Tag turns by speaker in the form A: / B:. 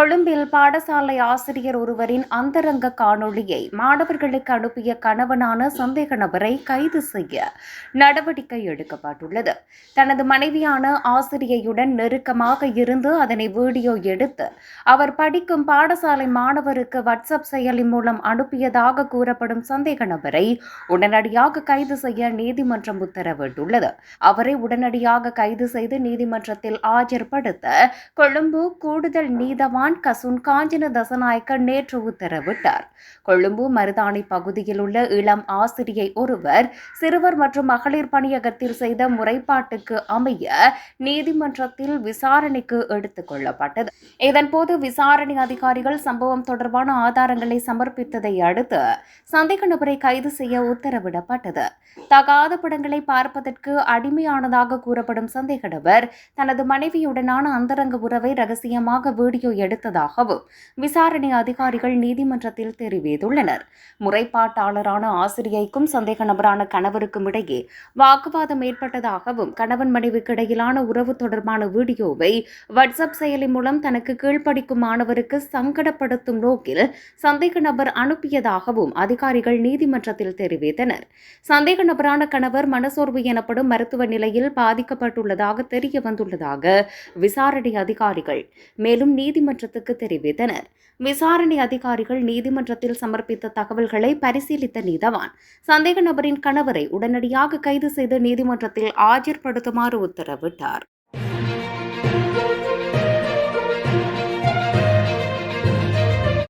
A: கொழும்பில் பாடசாலை ஆசிரியர் ஒருவரின் அந்தரங்க காணொளியை மாணவர்களுக்கு அனுப்பிய கணவனான சந்தேக நபரை கைது செய்ய நடவடிக்கை எடுக்கப்பட்டுள்ளது. தனது மனைவியான ஆசிரியையுடன் நெருக்கமாக இருந்து அதனை வீடியோ எடுத்து அவர் படிக்கும் பாடசாலை மாணவருக்கு வாட்ஸ்அப் செயலி மூலம் அனுப்பியதாக கூறப்படும் சந்தேக நபரை உடனடியாக கைது செய்ய நீதிமன்றம் உத்தரவிட்டுள்ளது. அவரை உடனடியாக கைது செய்து நீதிமன்றத்தில் ஆஜர்படுத்த கொழும்பு கூடுதல் நீதவான் கசுன் காஞ்சன தசநாயக்க நேற்று உத்தரவிட்டார். கொழும்பு மருதாணி பகுதியில் உள்ள இளம் ஆசிரியை ஒருவர் சிறுவர் மற்றும் மகளிர் பணியகத்தில் செய்த முறைப்பாட்டுக்கு அமைய நீதிமன்றத்தில் விசாரணைக்கு எடுத்துக் கொள்ளப்பட்டது. இதன்போது விசாரணை அதிகாரிகள் சம்பவம் தொடர்பான ஆதாரங்களை சமர்ப்பித்ததை அடுத்து சந்தேக நபரை கைது செய்ய உத்தரவிடப்பட்டது. தகாத படங்களை பார்ப்பதற்கு அடிமையானதாக கூறப்படும் சந்தேக நபர் தனது மனைவியுடனான அந்தரங்க உறவை ரகசியமாக வீடியோ எடுத்து எடுத்ததாகவும் விசாரணை அதிகாரிகள் நீதிமன்றத்தில் தெரிவித்துள்ளனர். முறைப்பாட்டாளரான ஆசிரியைக்கும் சந்தேக நபரான கணவருக்கும் இடையே வாக்குவாதம் ஏற்பட்டதாகவும் கணவன் மனைவிக்கு இடையிலான உறவு தொடர்பான வீடியோவை வாட்ஸ்அப் செயலி மூலம் தனக்கு கீழ்ப்படிக்கும் மாணவருக்கு சங்கடப்படுத்தும் நோக்கில் சந்தேக நபர் அனுப்பியதாகவும் அதிகாரிகள் நீதிமன்றத்தில் தெரிவித்தனர். சந்தேக நபரான கணவர் மனசோர்வு எனப்படும் மருத்துவ நிலையில் பாதிக்கப்பட்டுள்ளதாக தெரிய வந்துள்ளதாக விசாரணை அதிகாரிகள் மேலும் நீதிமன்றத்துக்கு தெரிவித்தனர். விசாரணை அதிகாரிகள் நீதிமன்றத்தில் சமர்ப்பித்த தகவல்களை பரிசீலித்த நீதவான் சந்தேக நபரின் கணவரை உடனடியாக கைது செய்து நீதிமன்றத்தில் ஆஜர்படுத்துமாறு உத்தரவிட்டார்.